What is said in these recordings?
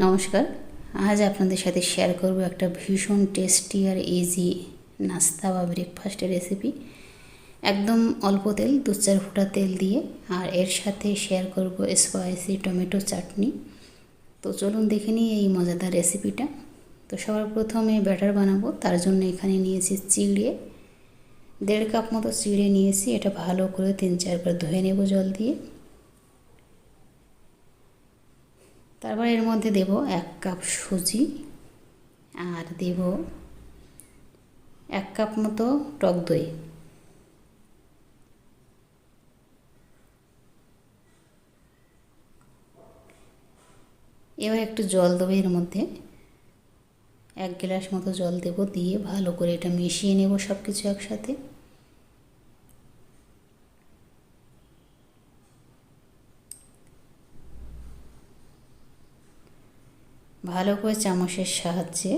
নমস্কার। আজ আপনাদের সাথে শেয়ার করব একটা ভীষণ টেস্টি আর ইজি নাস্তা বা ব্রেকফাস্টের রেসিপি একদম অল্প তেল, দু চার ফোঁটা তেল দিয়ে, আর এর সাথে শেয়ার করব স্পাইসি টমেটো চাটনি। তো চলুন দেখে নিই এই মজাদার রেসিপিটা তো সবার প্রথমে ব্যাটার বানাবো, তার জন্য এখানে নিয়েছি চিড়ে। দেড় কাপ মতো চিড়ে নিয়েছি, এটা ভালো করে তিন চারবার ধুয়ে নেব জল দিয়ে। তারপর এর মধ্যে দেব এক কাপ সুজি আর দেব এক কাপ মতো টক দই। এবার একটু জল দেবো এর মধ্যে। এক গ্লাস মতো জল দেব দিয়ে ভালো করে এটা মিশিয়ে নেব সব কিছু একসাথে। ভালো করে চামচের সাহায্যে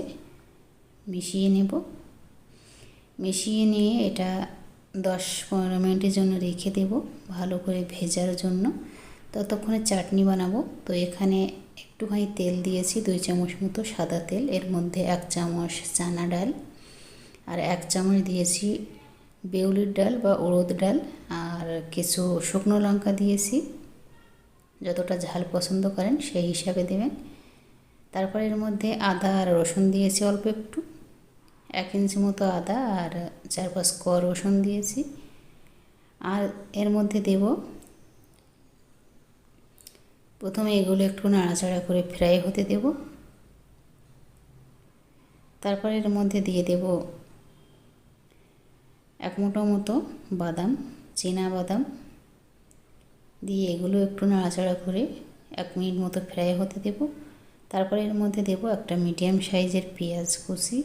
মিশিয়ে নেব। মিশিয়ে নিয়ে এটা দশ পনেরো মিনিটের জন্য রেখে দেব ভালো করে ভেজার জন্য। ততক্ষণে চাটনি বানাবো। তো এখানে একটুখানি তেল দিয়েছি, দুই চামচ মতো সাদা তেল, এর মধ্যে এক চামচ চানা ডাল আর এক চামচ দিয়েছি বেউলির ডাল বা উড়দ ডাল আর কিছু শুকনো লঙ্কা দিয়েছি। যতটা ঝাল পছন্দ করেন সেই হিসাবে দেবেন। তারপর এর মধ্যে আদা আর রসুন দিয়েছি অল্প একটু। এক ইঞ্চি মতো আদা আর চার পাঁচ ক রসুন দিয়েছি। আর এর মধ্যে দেব প্রথমে এগুলো একটু নাড়াচাড়া করে ফ্রাই হতে দেব। তারপর এর মধ্যে দিয়ে দেব এক মুঠো মতো বাদাম, চীনা বাদাম। দিয়ে এগুলো একটু নাড়াচাড়া করে এক মিনিট মতো ফ্রাই হতে দেবো। তারপরে এর মধ্যে দেব একটা মিডিয়াম সাইজের পেঁয়াজ কুচি।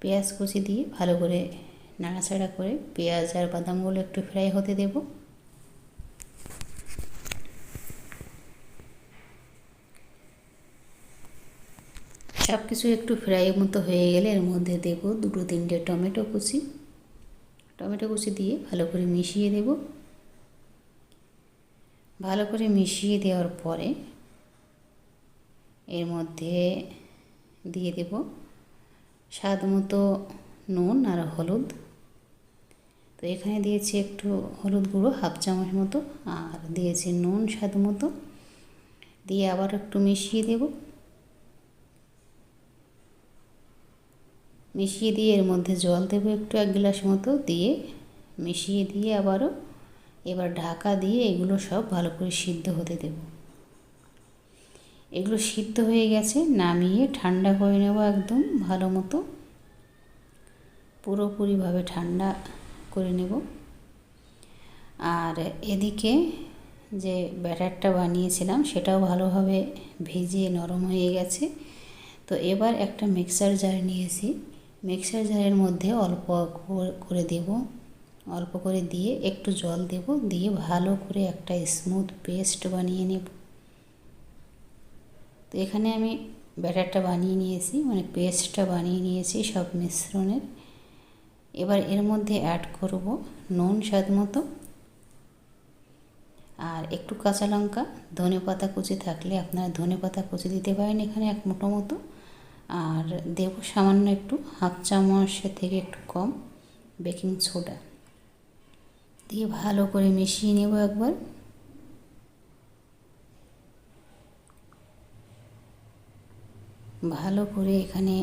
পেঁয়াজ কুচি দিয়ে ভালো করে নাড়াচাড়া করে পেঁয়াজ আর বাদামগুলো একটু ফ্রাই হতে দেব। সব কিছু একটু ফ্রাই মতো হয়ে গেলে এর মধ্যে দেব দুটো তিনটে টমেটো কুচি। টমেটো কুচি দিয়ে ভালো করে মিশিয়ে দেব। ভালো করে মিশিয়ে দেওয়ার পরে এর মধ্যে দিয়ে দেব স্বাদ মতো নুন আর হলুদ। তো এখানে দিয়েছি একটু হলুদ গুঁড়ো, হাফ চামচ মতো, আর দিয়েছি নুন স্বাদ মতো। দিয়ে আবার একটু মিশিয়ে দেব। মিশিয়ে দিয়ে এর মধ্যে জল দেবো একটু, এক গ্লাস মতো দিয়ে মিশিয়ে দিয়ে আবারও। এবার ঢাকা দিয়ে এগুলো সব ভালো করে সিদ্ধ হতে দেবো। এগুলো সিদ্ধ হয়ে গেছে, নামিয়ে ঠান্ডা করে নেব একদম ভালো মতো। পুরোপুরিভাবে ঠান্ডা করে নেব। আর এদিকে যে ব্যাটারটা বানিয়েছিলাম, সেটাও ভালোভাবে ভিজিয়ে নরম হয়ে গেছে। তো এবার একটা মিক্সার জার নিয়েছি। মিক্সার জারের মধ্যে অল্প করে দেব। অল্প করে দিয়ে একটু জল দেব। দিয়ে ভালো করে একটা স্মুথ পেস্ট বানিয়ে নেব। তো এখানে আমি ব্যাটারটা বানিয়ে নিয়েছি মানে পেস্টটা বানিয়ে নিয়েছি সব মিশ্রণের। এবার এর মধ্যে অ্যাড করব নুন স্বাদ মতো আর একটু কাঁচা লঙ্কা। ধনে পাতা কুচি থাকলে আপনারা ধনে পাতা কুচি দিতে পারেন এখানে এক মুঠো মতো। আর দেব সামান্য একটু হাফ চামচের থেকে একটু কম বেকিং সোডা। দিয়ে ভালো করে মিশিয়ে নেব একবার। ভালো করে এখানে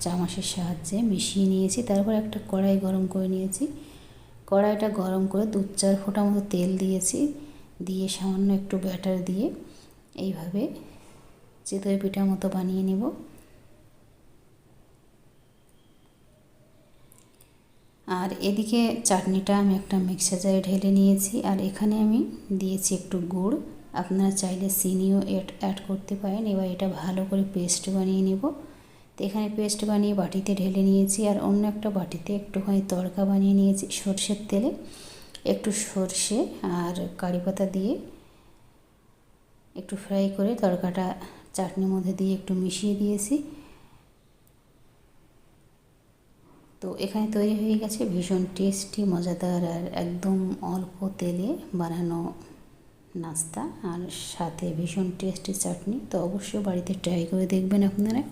চামচের সাহায্যে মিশিয়ে নিয়েছি। তারপর একটা কড়াই গরম করে নিয়েছি। কড়াইটা গরম করে দু চার ফোঁটা মতো তেল দিয়েছি। দিয়ে সামান্য একটু ব্যাটার দিয়ে এইভাবে চিতই পিঠার মতো বানিয়ে নেব। আর এদিকে চাটনিটা আমি একটা মিক্সার জারে ঢেলে নিয়েছি। আর এখানে আমি দিয়েছি একটু গুড়। আপনারা চাইলে চিনিও এড অ্যাড করতে পারেন। এবার এটা ভালো করে পেস্ট বানিয়ে নেব। তো এখানে পেস্ট বানিয়ে বাটিতে ঢেলে নিয়েছি। আর অন্য একটা বাটিতে একটুখানি তড়কা বানিয়ে নিয়েছি সর্ষের তেলে। একটু সর্ষে আর কারি পাতা দিয়ে একটু ফ্রাই করে তড়কাটা চাটনির মধ্যে দিয়ে একটু মিশিয়ে দিয়েছি। তো এখানে তৈরি হয়ে গেছে ভীষণ টেস্টি মজাদার আর একদম অল্প তেলে বানানো নাস্তা আর সাথে ভীষণ টেস্টি চাটনি তো অবশ্যই বাড়িতে ট্রাই করে দেখবেন আপনারা।